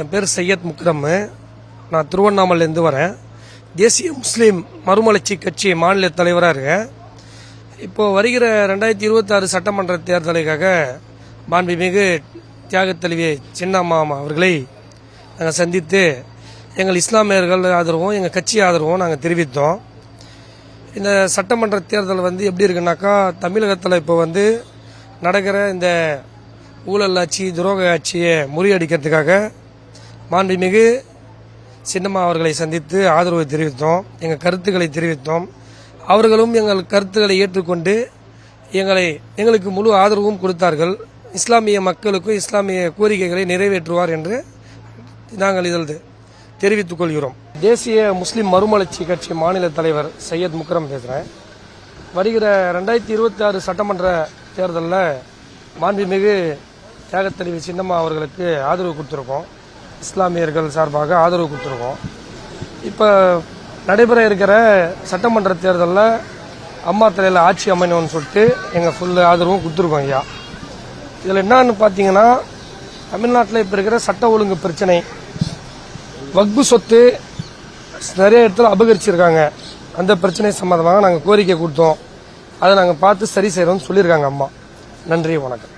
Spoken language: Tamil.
என் பேர் சையத் முக்ரம் நான் திருவண்ணாமலேருந்து வரேன். தேசிய முஸ்லீம் மறுமலர்ச்சி கட்சி மாநில தலைவராக இருக்கேன். இப்போது வருகிற ரெண்டாயிரத்தி இருபத்தாறு சட்டமன்ற தேர்தலுக்காக மாண்புமிகு தியாகத்தலைவி சின்னம்மா அவர்களை நாங்கள் சந்தித்து எங்கள் இஸ்லாமியர்கள் ஆதரவும் எங்கள் கட்சி ஆதரவும் நாங்கள் தெரிவித்தோம். இந்த சட்டமன்ற தேர்தல் வந்து எப்படி இருக்குன்னாக்கா தமிழகத்தில் இப்போ வந்து நடக்கிற இந்த ஊழல் ஆட்சி துரோக ஆட்சியை முறியடிக்கிறதுக்காக மாண்புமிகு சின்னம்மா அவர்களை சந்தித்து ஆதரவு தெரிவித்தோம். எங்கள் கருத்துக்களை தெரிவித்தோம். அவர்களும் எங்கள் கருத்துக்களை ஏற்றுக்கொண்டு எங்களை எங்களுக்கு முழு ஆதரவும் கொடுத்தார்கள். இஸ்லாமிய மக்களுக்கும் இஸ்லாமிய கோரிக்கைகளை நிறைவேற்றுவார் என்று நாங்கள் இதில் தெரிவித்துக் கொள்கிறோம். தேசிய முஸ்லிம் மறுமலர்ச்சி கட்சி மாநில தலைவர் சையத் முக்ரம் பேசுகிறேன் வருகிற ரெண்டாயிரத்தி இருபத்தி ஆறு சட்டமன்ற தேர்தலில் மாண்புமிகு தியாகத்தலைவி சின்னம்மா அவர்களுக்கு ஆதரவு கொடுத்துருக்கோம். இஸ்லாமியர்கள் சார்பாக ஆதரவு கொடுத்துருக்கோம். இப்போ நடைபெற இருக்கிற சட்டமன்ற தேர்தலில் அம்மா தலையில் ஆட்சி அமையணும்னு சொல்லிட்டு எங்கள் ஃபுல் ஆதரவும் கொடுத்துருக்கோம் ஐயா. இதில் என்னன்னு பார்த்தீங்கன்னா தமிழ்நாட்டில் இப்போ இருக்கிற சட்ட ஒழுங்கு பிரச்சனை வக்பு சொத்து நிறைய இடத்துல அபகரிச்சிருக்காங்க. அந்த பிரச்சனை சம்மந்தமாக நாங்கள் கோரிக்கை கொடுத்தோம். அதை நாங்கள் பார்த்து சரி செய்கிறோம்னு சொல்லியிருக்காங்க அம்மா. நன்றி வணக்கம்.